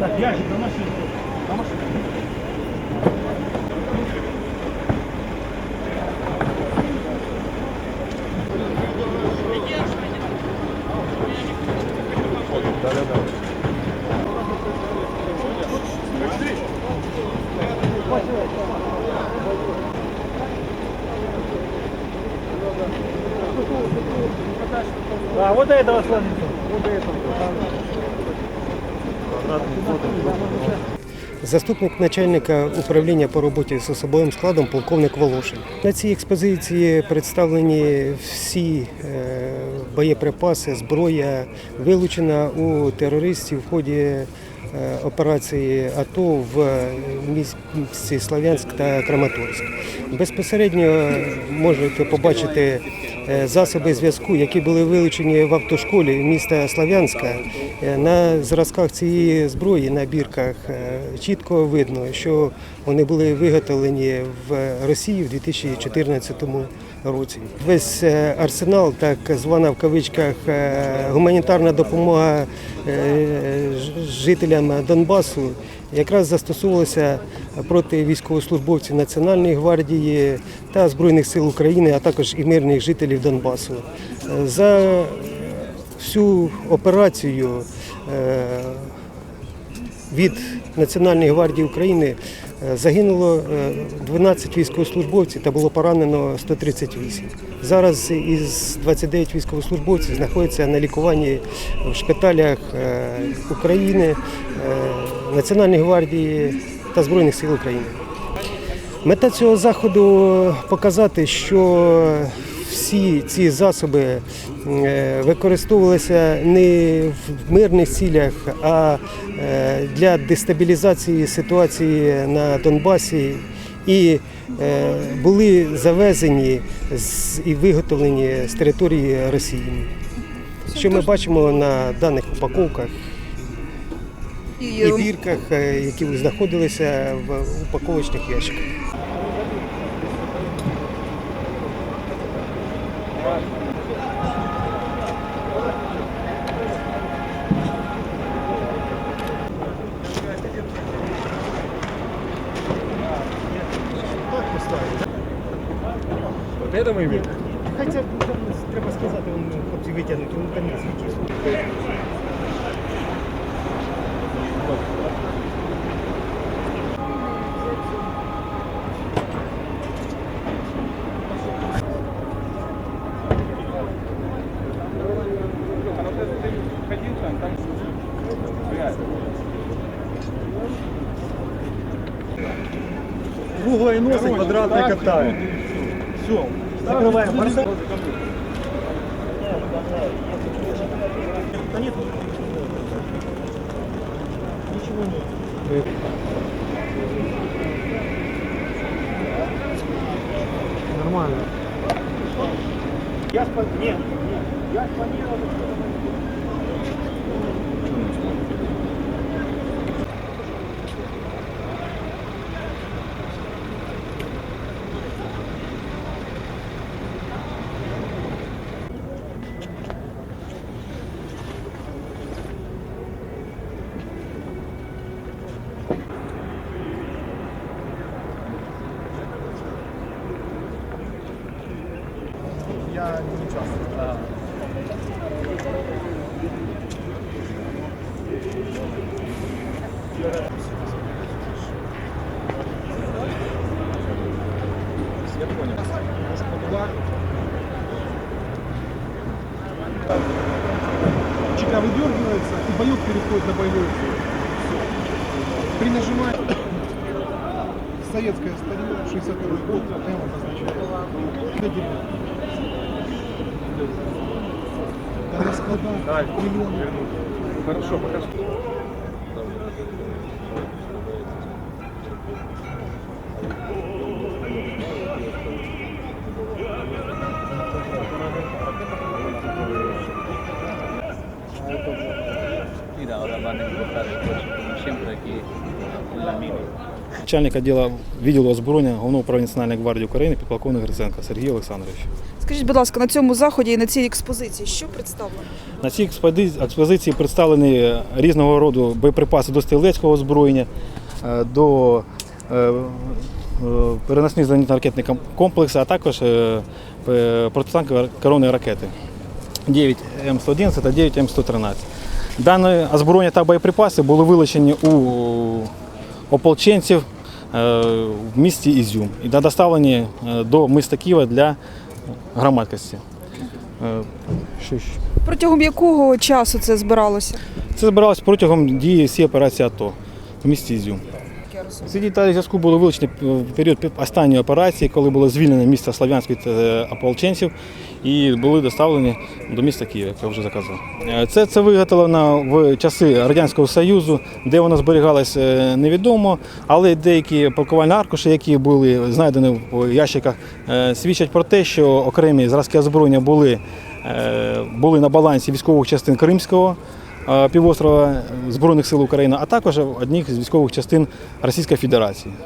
Ящик на машину. На машину. А, вот до этого сложится. Вот до этого. Заступник начальника управління по роботі з особовим складом полковник Волошин. На цій експозиції представлені всі е, боєприпаси, зброя вилучена у терористів в ході е, операції АТО в місті Слов'янськ та Краматорськ. Безпосередньо можете побачити засоби зв'язку, які були вилучені в автошколі міста Слов'янська. Е, На зразках цієї зброї на бірках е, чітко видно, що вони були виготовлені в Росії в 2014 році. Весь е, арсенал, так звана в кавичках е, гуманітарна допомога е, жителям Донбасу, якраз застосовувалася проти військовослужбовців Національної гвардії та Збройних сил України, а також і мирних жителів Донбасу. За всю операцію від Національної гвардії України загинуло е, 12 військовослужбовців та було поранено 138. Зараз із 29 військовослужбовців знаходяться на лікуванні в шпиталях е, України, е, Національної гвардії та Збройних сил України. Мета цього заходу показати, що всі ці засоби е, використовувалися не в мирних цілях, а е, для дестабілізації ситуації на Донбасі і е, були завезені і виготовлені з території Росії. Що ми бачимо на даних упаковках і бірках, е, які знаходилися в упаковочних ящиках. Вот это мы имеем. Хоча треба сказати, він хлопці витягнути, він там не світів. Круглые носы, квадратные катают. Все. Закрываем. Да нет. Ничего нет. Нормально. Я спа... Нет, нет. Я спланировал. Я не участвую. Я понял. Может, по Чека выдергивается, и боек переходит на боевой. При нажимании советское старье, 62 год, М обозначает. На. Хорошо, покажи. Начальник відділу відділу озброєння Головного управління Національної гвардії України підполковник Гриценко Сергій Олександрович. Скажіть, будь ласка, на цьому заході і на цій експозиції що представлено? На цій експозиції представлені різного роду боєприпаси до стрілецького озброєння, е, до е, е, переносних зенітно-ракетних ком- комплексів, а також протитанкові коронні ракети 9 М111 та 9 М113. Дане озброєння та боєприпаси були вилучені у ополченців в місті Ізюм і доставлені до міста Києва для громадськості. Е? Протягом якого часу це збиралося? Це збиралося протягом дії всієї операції АТО в місті Ізюм. Ці деталі зв'язку були вилучені в період останньої операції, коли було звільнено місто Слов'янськ від е, ополченців і були доставлені до міста Києва, як я вже заказав. Е, Це, це виготовлено в часи Радянського Союзу, де воно зберігалось е, невідомо, але деякі пакувальні аркуші, які були знайдені в ящиках, свідчать про те, що окремі зразки озброєння були, були на балансі військових частин Кримського півострова Збройних сил України, а також одних з військових частин Російської Федерації.